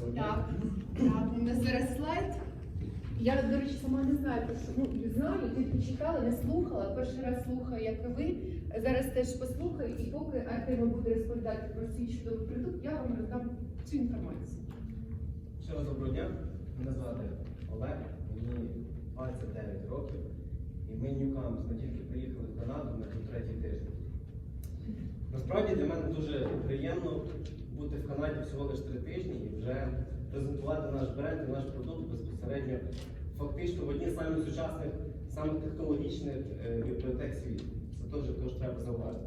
Так, так, у нас зараз слайд. Я, до речі, сама не знаю, про що ну, знаю, тільки читала, не слухала. Перший раз слухаю, як і ви. Зараз теж послухаю, і поки Артем буде розповідати про свій чудовий продукт, я вам роздам цю інформацію. Ще раз доброго дня. Мене звати Олег, мені 29 років. І ми Ньюкамс ми тільки приїхали в Канаду на третій тиждень. Насправді для мене дуже приємно бути в Канаді всього лише три тижні і вже презентувати наш бренд і наш продукт безпосередньо фактично в одній з самих сучасних, самих технологічних е, бібліотек світу. Це теж, теж треба зауважити.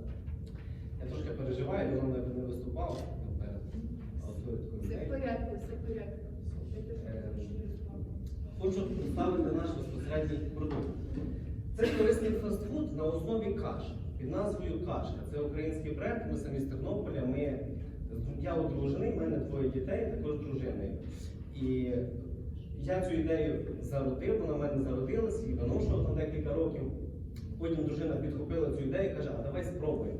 Я трошки переживаю, я давно не виступав Все в порядку, все в порядку. Е, реєструвати. Хочу представити наш безпосередній продукт. Це корисний фастфуд на основі каш під назвою Кашка. Це український бренд, ми самі з Тернополя. Ми, я одружений, в мене двоє дітей, також дружиною. І я цю ідею зародив, вона в мене зародилась і виношував там декілька років. Потім дружина підхопила цю ідею і каже, а давай спробуємо.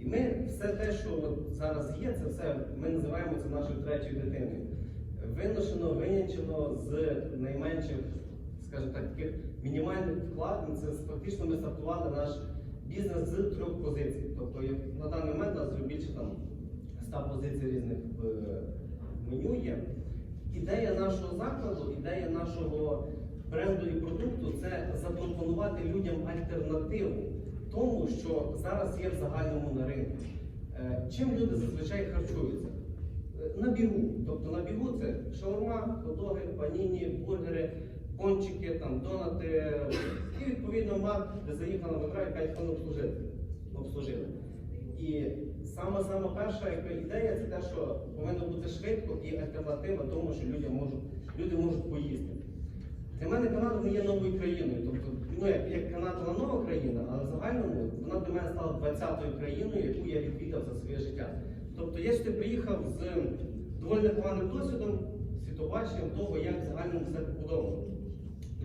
І ми все те, що зараз є, це все ми називаємо це нашою третьою дитиною. Виношено, винянчено з найменших, скажімо так, таких мінімальних вкладень. Це фактично ми стартували наш бізнес з трьох позицій. Тобто на даний момент у нас більше там 100 позицій різних в меню є. Ідея нашого закладу, ідея нашого бренду і продукту це запропонувати людям альтернативу тому, що зараз є в загальному на ринку. Е, Чим люди зазвичай харчуються? Е, На бігу. Тобто на бігу це шаурма, хот-доги, паніні, бургери, пончики, там, донати і відповідно мат, де заїхала в метро і 5 хвилин обслужили. І саме саме перша ідея це те, що повинно бути швидко і альтернатива тому, що люди можуть, люди можуть поїсти. Для мене Канада не є новою країною. Тобто, ну як, як Канада вона нова країна, але в загальному вона для мене стала 20-ю країною, яку я відвідав за своє життя. Тобто я сюди приїхав з доволі непоганим досвідом, світобаченням того, як в загальному все побудовано.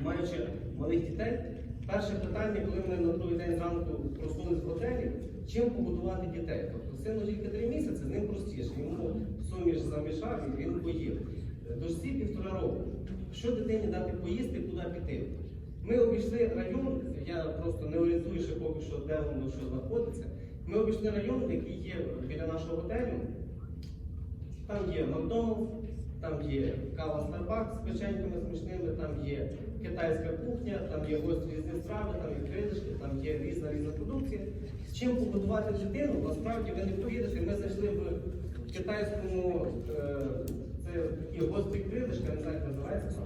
Маючи малих дітей, перше питання, коли мене на другий день зранку проснулись в готелі, чим побудувати дітей. Тобто сину тільки три місяці, з ним простіше. Йому суміш замішав і він поїв. Дочці півтора року. Що дитині дати поїсти, куди піти? Ми обійшли район, я просто не орієнтую ще поки що, де воно що знаходиться. Ми обійшли район, який є біля нашого готелю. Там є Макдональдс, там є кава Starbucks з печеньками смачними, там є китайська кухня, там є гості різні страви, там є крилишки, там є різна різна продукція. З чим побудувати дитину, насправді ви не повірите, ми зайшли в китайському е, це такі гострі крилишки, не знаю, як називається.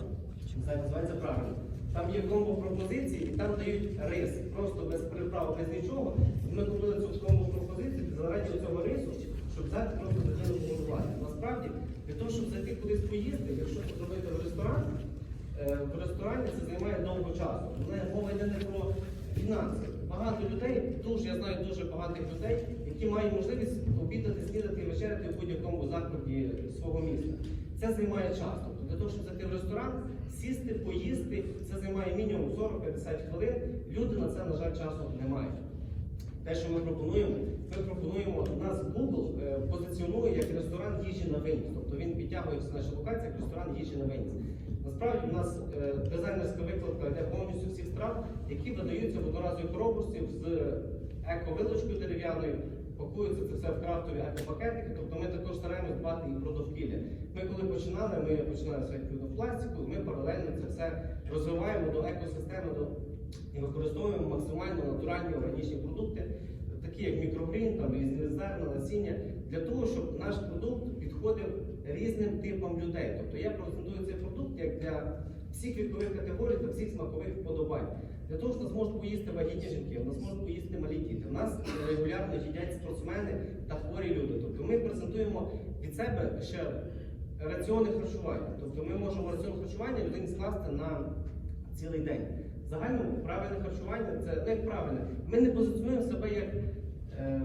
Не знаю, називається правильно. Там є комбо пропозиції і там дають рис, просто без приправ, без нічого. Ми купили цю комбо пропозицію заради цього рису, щоб взяти просто дитину побудувати. Насправді, для того, щоб зайти кудись поїсти, якщо зробити в ресторан, е, в ресторані це займає довго часу. Не- Мова йде не про фінанси. Багато людей, дуже я знаю дуже багатих людей, які мають можливість обідати, снідати і вечеряти в будь-якому закладі свого міста. Це займає час. Тобто для того, щоб зайти в ресторан, сісти, поїсти, це займає мінімум 40-50 хвилин. Люди на це, на жаль, часу не мають. Те, що ми пропонуємо, ми пропонуємо нас Google е, позиціонує як ресторан їжі на виніс. Тобто він підтягує наші локації як ресторан їжі на виніс. Насправді у нас е, дизайнерська викладка йде повністю всіх страв, які видаються в одноразовій коробочці з еко-вилочкою дерев'яною. Пакується це все в крафтові екопакетики, тобто ми також стараємось дбати і про довкілля. Ми коли починали, ми починали з пластику, ми паралельно це все розвиваємо до екосистеми, до і використовуємо максимально натуральні органічні продукти, такі як мікрогрін, там різні зерна, насіння, для того, щоб наш продукт підходив різним типам людей. Тобто я презентую цей продукт як для всіх вікових категорій та всіх смакових вподобань. Для того, що нас можуть поїсти вагітні жінки, у нас можуть поїсти малі діти. У нас регулярно їдять спортсмени та хворі люди. Тобто ми презентуємо від себе ще раціони харчування. Тобто ми можемо раціон харчування людині скласти на цілий день. Загальному правильне харчування це як правильне. Ми не позиціонуємо себе як е,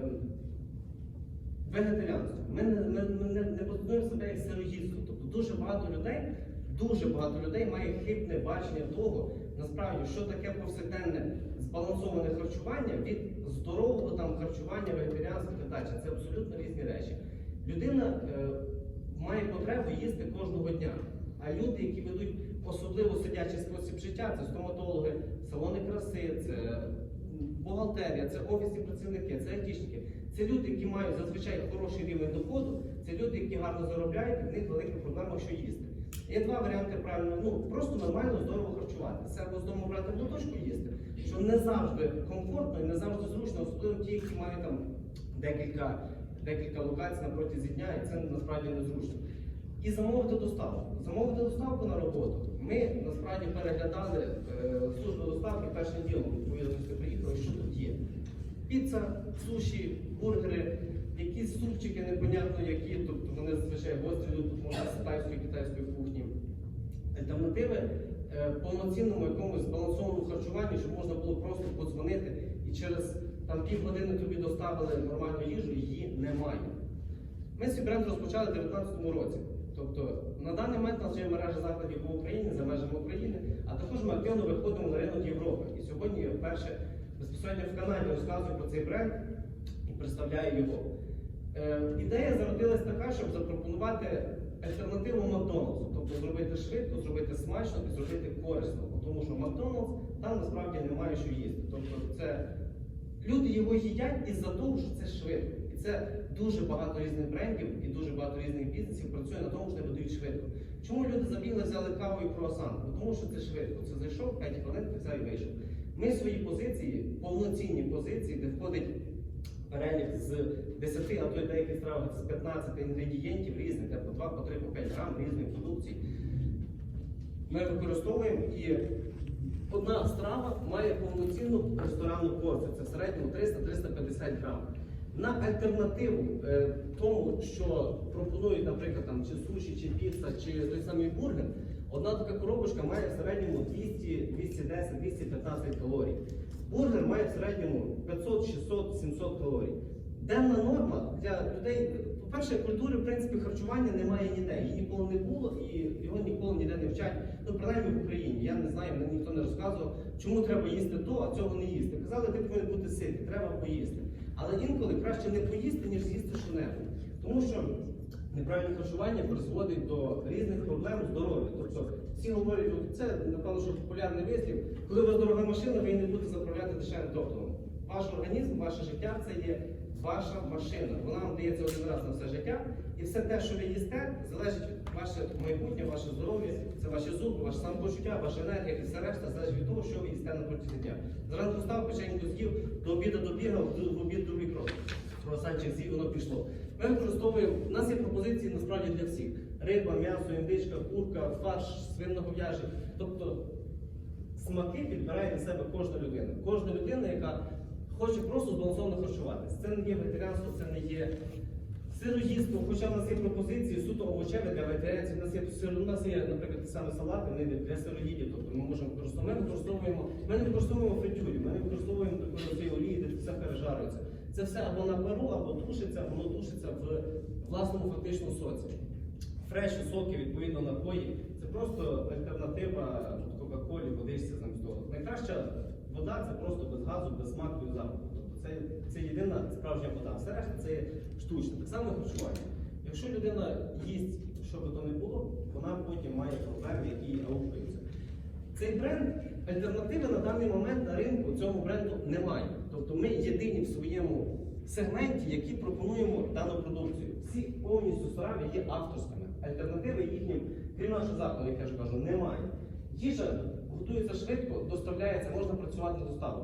вегетаріанство. Ми не, ми, ми не, не позиціонуємо себе як сироїдство. Тобто дуже багато людей, дуже багато людей має хибне бачення того, насправді, що таке повсякденне збалансоване харчування від здорового там харчування, вегетаріанства і далі. Це абсолютно різні речі. Людина е, має потребу їсти кожного дня. А люди, які ведуть особливо сидячий спосіб життя, це стоматологи, салони краси, це бухгалтерія, це офісні працівники, це айтішники. Це люди, які мають зазвичай хороший рівень доходу, це люди, які гарно заробляють, і в них велика проблема, що їсти. Є два варіанти правильно, ну просто нормально, здорово харчувати. Це або з дому брати в лоточку їсти, що не завжди комфортно і не завжди зручно, особливо ті, які мають там декілька, декілька локацій на протязі дня, і це насправді незручно. І замовити доставку. Замовити доставку на роботу. Ми насправді переглядали е, службу доставки першим ділом, відповідно, приїхали, що тут є. Піца, суші, бургери, якісь супчики непонятно які, тобто вони зазвичай гострі тут можна з китайської китайської кухні. Альтернативи е, повноцінному якомусь збалансованому харчуванню, щоб можна було просто подзвонити і через там півгодини тобі доставили нормальну їжу, її немає. Ми свій бренд розпочали у 2019 році. Тобто на даний момент у нас є мережа закладів по Україні за межами України, а також ми активно виходимо на ринок Європи. І сьогодні я вперше безпосередньо в Канаді розказую про цей бренд і представляю його. Е, ідея зародилась така, щоб запропонувати альтернативу Макдональдсу, тобто зробити швидко, зробити смачно і зробити корисно. Тому що Макдональдс там насправді немає що їсти. Тобто це люди його їдять із-за того, що це швидко. Це дуже багато різних брендів і дуже багато різних бізнесів працює на тому, що вони видають швидко. Чому люди забігли, взяли каву і круасан? Тому що це швидко. Це зайшов 5 хвилин, взяв і вийшов. Ми свої позиції, повноцінні позиції, де входить перелік з 10, а то й деякі страви з 15 інгредієнтів різних, де по 2, по 3, по 5 грам різних продукцій. Ми використовуємо і одна страва має повноцінну ресторанну порцію. Це в середньому 300-350 грам. На альтернативу е, тому, що пропонують, наприклад, там, чи суші, чи піца, чи той самий бургер, одна така коробочка має в середньому 200, 210, 215 калорій. Бургер має в середньому 500, 600, 700 калорій. Денна норма для людей, по-перше, культури в принципі харчування немає ніде. Її ніколи не було і його ніколи ніде не вчать. Ну, принаймні в Україні. Я не знаю, мені ніхто не розказував, чому треба їсти то, а цього не їсти. Казали, ти повинен бути ситий, треба поїсти. Але інколи краще не поїсти, ніж з'їсти що-небудь. Тому що неправильне харчування призводить до різних проблем здоров'я. Тобто всі говорять, це напевно, що популярний вислів, коли у вас дорога машина, ви не будете заправляти дешевим топливом. Ваш організм, ваше життя це є ваша машина. Вона вам дається один раз на все життя, і все те, що ви їсте, залежить від ваше майбутнє, ваше здоров'я, це ваші зуби, ваше самопочуття, ваша енергія і все решта залежить від того, що ви їсте на протязі дня. Зранку став, печеньку з'їв, до обіду добігав, до- в обід другий крок. Круасанчик з'їв, воно пішло. Ми використовуємо, у нас є пропозиції насправді для всіх: риба, м'ясо, індичка, курка, фарш, свиногов'яжий. Тобто смаки підбирає для себе кожна людина. Кожна людина, яка хоче просто збалансовано харчуватися. Це не є вегетаріанство, це не є сироїдство, хоча в нас є пропозиції суто овочеві для вегетаріанців. У нас є сир- у нас є, наприклад, ті самі салати, вони для сироїдів. Тобто ми можемо використовувати. Ми використовуємо, ми не використовуємо фритюрі, ми не використовуємо такої олії, де все пережарюється. Це все або на пару, або тушиться, воно тушиться в власному фактичному соці. Фреші, соки, відповідно, напої. Це просто альтернатива Кока-Колі, водичці замість того. Найкраща вода це просто без газу, без смаку і запаху. Тобто це, це єдина справжня вода. Все решта це є штучне. Так само харчування. Якщо людина їсть, що би то не було, вона потім має проблеми, які аукаються. Цей бренд альтернативи на даний момент на ринку цьому бренду немає. Тобто ми єдині в своєму сегменті, які пропонуємо дану продукцію. Всі повністю страві є авторськими. Альтернативи їхнім, крім нашого закладу, як я ж кажу, немає. Їжа готується швидко, доставляється, можна працювати на.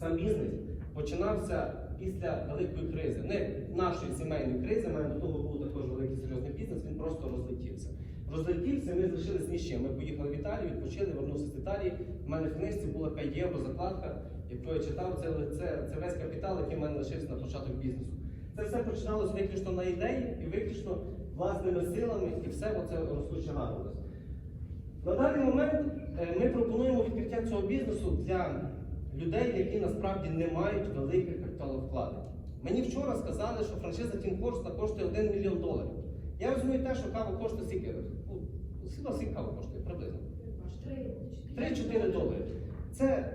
Сам бізнес починався після великої кризи. Не нашої сімейної кризи, має до того був також великий серйозний бізнес, він просто розлетівся. Розлетівся, ми залишились ні з чим. Ми поїхали в Італію, відпочили, вернувся з Італії. У мене в книжці була 5 євро закладка, яку я читав, це, це, це весь капітал, який в мене лишився на початок бізнесу. Це все починалося виключно на ідеї і виключно власними силами, і все оце розкочегарилось. На даний момент е, ми пропонуємо відкриття цього бізнесу для людей, які насправді не мають великих капіталовкладень. Мені вчора сказали, що франшиза Тім Хорста коштує 1 мільйон доларів. Я розумію те, що кава коштує скільки? Ну, Скільки скільки кава коштує приблизно? 3-4 долари. Це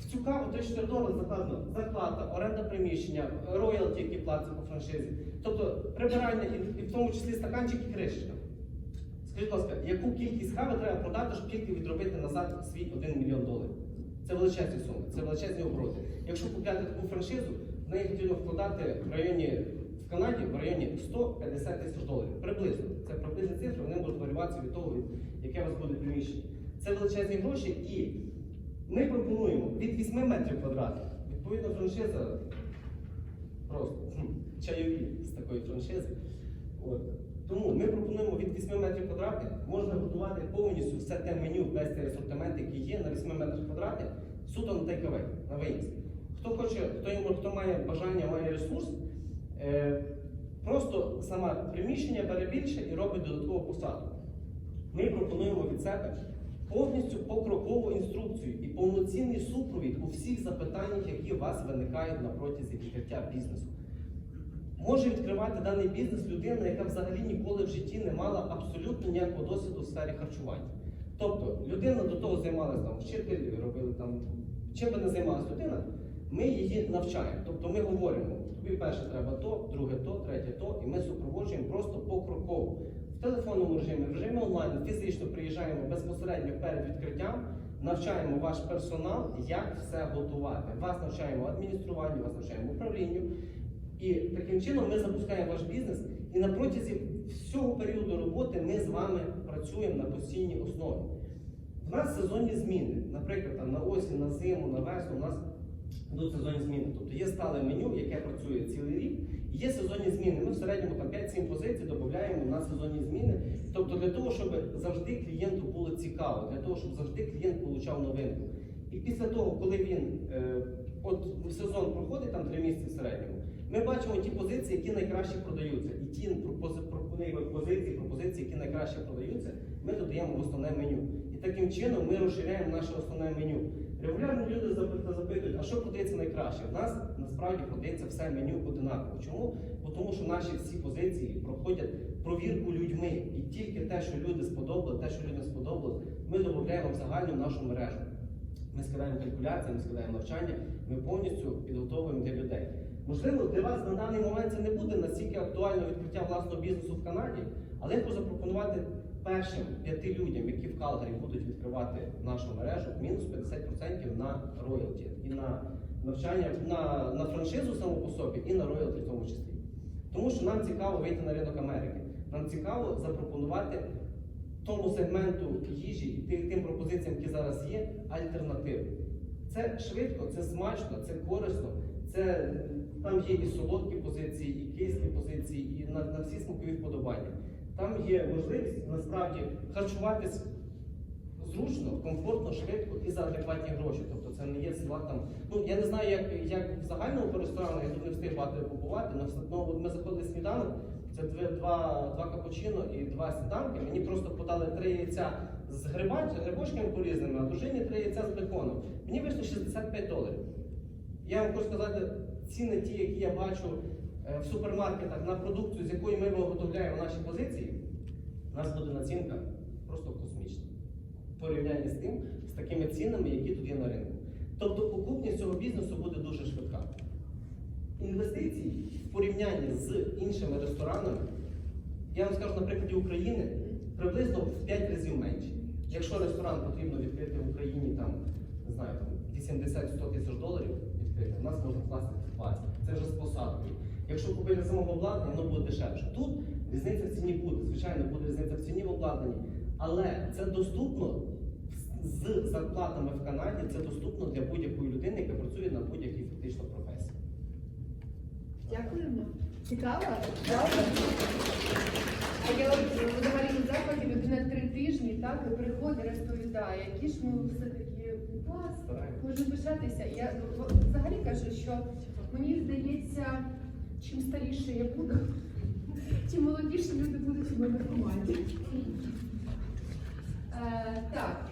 в цю каву 34 долари закладено зарплата, оренда приміщення, роялті, які платять по франшизі. Тобто прибирання і в тому числі стаканчик і кришечка. Скажіть, будь ласка, яку кількість кави треба продати, щоб тільки відробити назад свій 1 мільйон доларів? Це величезні суми, це величезні обороти. Якщо купляти таку франшизу, в неї потрібно вкладати в районі в Канаді в районі 150 тисяч доларів. Приблизно. Це приблизні цифри, вони можуть варюватися від того, яке у вас буде приміщення. Це величезні гроші і ми пропонуємо від 8 метрів квадратних. Відповідно, франшиза просто чайові з такої франшизи. От. Тому ми пропонуємо від 8 метрів квадратних, можна готувати повністю все те меню, весь цей асортимент, який є на 8 метрах квадратних, суто на тейковей, на виніс. Хто хоче, хто, хто має бажання, має ресурс, е, просто саме приміщення бере більше і робить додаткову посадку. Ми пропонуємо від себе повністю покрокову інструкцію і повноцінний супровід у всіх запитаннях, які у вас виникають на протязі відкриття бізнесу. Може відкривати даний бізнес людина, яка взагалі ніколи в житті не мала абсолютно ніякого досвіду в сфері харчування. Тобто людина до того займалася там вчителі, робили там, чим би не займалася людина, ми її навчаємо. Тобто ми говоримо, тобі перше треба то, друге то, третє то, і ми супроводжуємо просто покроково. В телефонному режимі, в режимі онлайн фізично приїжджаємо безпосередньо перед відкриттям, навчаємо ваш персонал, як все готувати. Вас навчаємо адмініструванню, вас навчаємо управлінню. І таким чином ми запускаємо ваш бізнес. І на протязі всього періоду роботи ми з вами працюємо на постійній основі. У нас сезонні зміни. Наприклад, там, на осінь, на зиму, на весну у нас йдуть сезонні зміни. Тобто є стале меню, яке працює цілий рік, і є сезонні зміни. Ми в середньому там 5-7 позицій додаємо на сезонні зміни. Тобто для того, щоб завжди клієнту було цікаво, для того, щоб завжди клієнт отримав новинку. І після того, коли він е, от сезон проходить там 3 місяці в середньому, ми бачимо ті позиції, які найкраще продаються. І ті позиції, пропозиції, які найкраще продаються, ми додаємо в основне меню. І таким чином ми розширяємо наше основне меню. Регулярно люди запитують, а що продається найкраще? В нас насправді продається все меню одинаково. Чому? Бо тому що наші всі позиції проходять провірку людьми. І тільки те, що люди сподобали, те, що людям сподобалось, ми додаємо в загальну нашу мережу. Ми складаємо калькуляції, ми складаємо навчання, ми повністю підготовуємо для людей. Можливо, для вас на даний момент це не буде настільки актуально відкриття власного бізнесу в Канаді, але я хочу запропонувати першим п'яти людям, які в Калгарі будуть відкривати нашу мережу, мінус 50% на роялті і на навчання на, на франшизу саму по собі, і на роялті в тому числі. Тому що нам цікаво вийти на ринок Америки. Нам цікаво запропонувати тому сегменту їжі і тим пропозиціям, які зараз є, альтернативу. Це швидко, це смачно, це корисно. Це там є і солодкі позиції, і кислі позиції, і на, на всі смакові вподобання. Там є можливість насправді харчуватись зручно, комфортно, швидко і за адекватні гроші. Тобто це не є слад там. Ну я не знаю, як, як в загальному по ресторанах, я тут не встиг багато побувати, але все одно от ми заходили сніданок. Це два, два капучино і два сніданки. Мені просто подали три яйця з гриба, грибочками порізними, а дружині три яйця з беконом. Мені вийшло 65 доларів. Я вам хочу сказати, ціни ті, які я бачу е, в супермаркетах на продукцію, з якої ми виготовляємо наші позиції, у нас буде націнка просто космічна. В порівнянні з тим, з такими цінами, які тут є на ринку. Тобто окупність цього бізнесу буде дуже швидка. Інвестиції в порівнянні з іншими ресторанами, я вам скажу на прикладі України, приблизно в 5 разів менше. Якщо ресторан потрібно відкрити в Україні там, не знаю, там 80-100 тисяч доларів відкрити, у нас можна вкласти 20. Це вже з посадкою. Якщо купити самого обладнання, воно буде дешевше. Тут різниця в ціні буде, звичайно, буде різниця в ціні в обладнанні, але це доступно з зарплатами в Канаді, це доступно для будь-якої людини, яка працює на будь-якій фактично професії. Дякуємо. Цікаво? Правда? А я от взагалі на закладі людина три тижні, так, і приходить, розповідає, які ж ми все-таки клас, Стараємось. пишатися. Я взагалі кажу, що мені здається, чим старіше я буду, тим молодіші люди будуть у мене в команді. Е, так.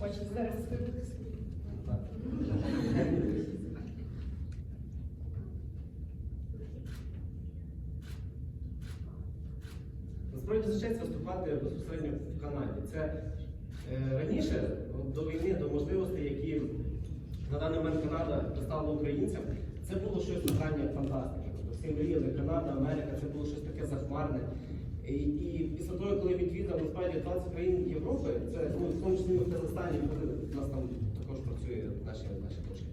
Бачите, зараз. Насправді за честь виступати безпосередньо в Канаді. Це Е, Раніше, до війни, до можливостей, які на даний момент Канада доставила українцям, це було щось питання фантастики. Тобто всі мріяли Канада, Америка, це було щось таке захмарне. І, і після того, коли відвідав насправді 20 країн Європи, це ну, в тому числі в Казахстані були, у нас там також працює наші, наші точки.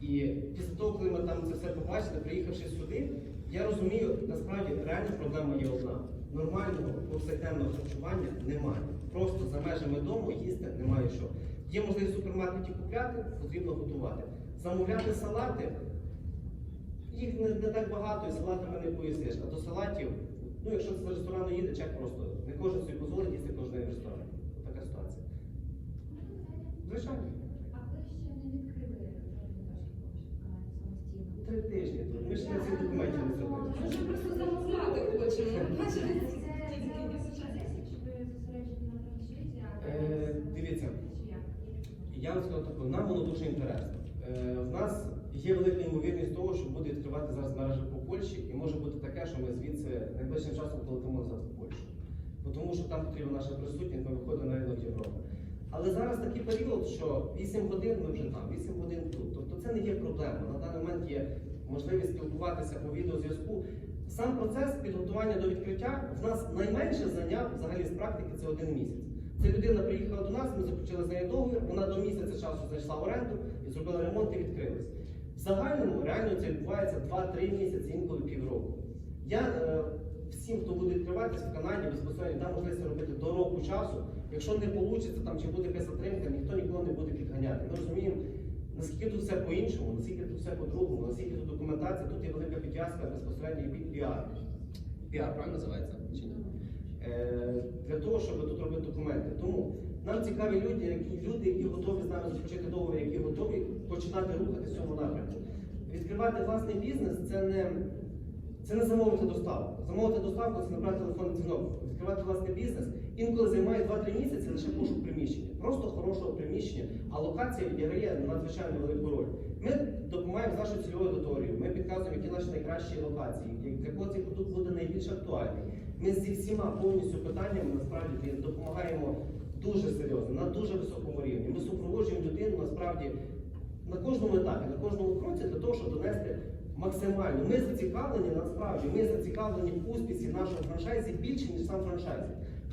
І після того, коли ми там це все побачили, приїхавши сюди, я розумію, насправді реальна проблема є одна. Нормального повсякденного харчування немає. Просто за межами дому їсти немає що. Є можливість в супермаркеті купляти, потрібно готувати. Замовляти салати, їх не, не так багато, і салатами не поїсиш. А до салатів, ну якщо ти з ресторану їде, чек просто. Не кожен собі дозволить їсти кожен день в ресторані. Така ситуація. Звичайно. А ви ще не відкрили самостійно? Три тижні тут. Ми ще на цих документів не зробили. Ми ж просто замовляти хочемо. Бачите, це чи ви зосереджені на франшизі, а Е, дивіться. чи як? Я вам скажу таку, нам воно дуже інтересно. Е, в нас є велика ймовірність того, що буде відкривати зараз мережа по Польщі, і може бути таке, що ми звідси найближчим часом полетимо назад в Польщу. Тому що там потрібна наша присутність, ми виходимо на ринок Європи. Але зараз такий період, що 8 годин ми вже там, 8 годин тут. Тобто це не є проблема. На даний момент є можливість спілкуватися по відеозв'язку. Сам процес підготування до відкриття в нас найменше зайняв взагалі з практики це один місяць. Це людина приїхала до нас, ми заключили з нею договір, вона до місяця часу знайшла оренду і зробила ремонт і відкрилась. Загальному реально це відбувається 2-3 місяці, інколи півроку. Я е, всім, хто буде відкриватися в Канаді, безпосередньо дам можливість робити до року часу. Якщо не вийде, там чи буде якась затримка, ніхто нікого не буде підганяти. Ми розуміємо, наскільки тут все по-іншому, наскільки тут все по-другому, наскільки тут документація, тут є велика підв'язка безпосередньо під піар. Піар, правильно називається? Чи ні? Е, для того, щоб тут робити документи. Тому нам цікаві люди, які люди, які готові з нами заключити договір, які готові починати рухатися в цьому напрямку. Відкривати власний бізнес це не, це не замовити доставку. Замовити доставку це набрати телефонний дзвінок. Відкривати власний бізнес інколи займає 2-3 місяці лише пошук приміщення. Просто хорошого приміщення, а локація відіграє надзвичайно велику роль. Ми допомагаємо з нашою цільовою аудиторією, ми підказуємо, які наші найкращі локації, для цей продукт буде найбільш актуальний. Ми зі всіма повністю питаннями насправді допомагаємо дуже серйозно, на дуже високому рівні. Ми супроводжуємо людину насправді на кожному етапі, на кожному кроці для того, щоб донести максимально. Ми зацікавлені насправді, ми зацікавлені в успісі нашого франчайзі більше, ніж сам франчайзі.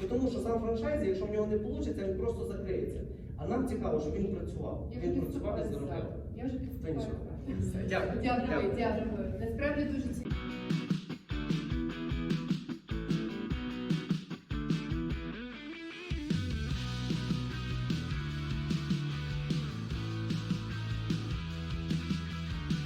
Тому що сам франчайзі, якщо в нього не вийде, він просто закриється. А нам цікаво, щоб він працював. Я Він працював і заробляв. Я вже підступаю. Дякую. Дякую, дякую. Насправді дуже цікаво.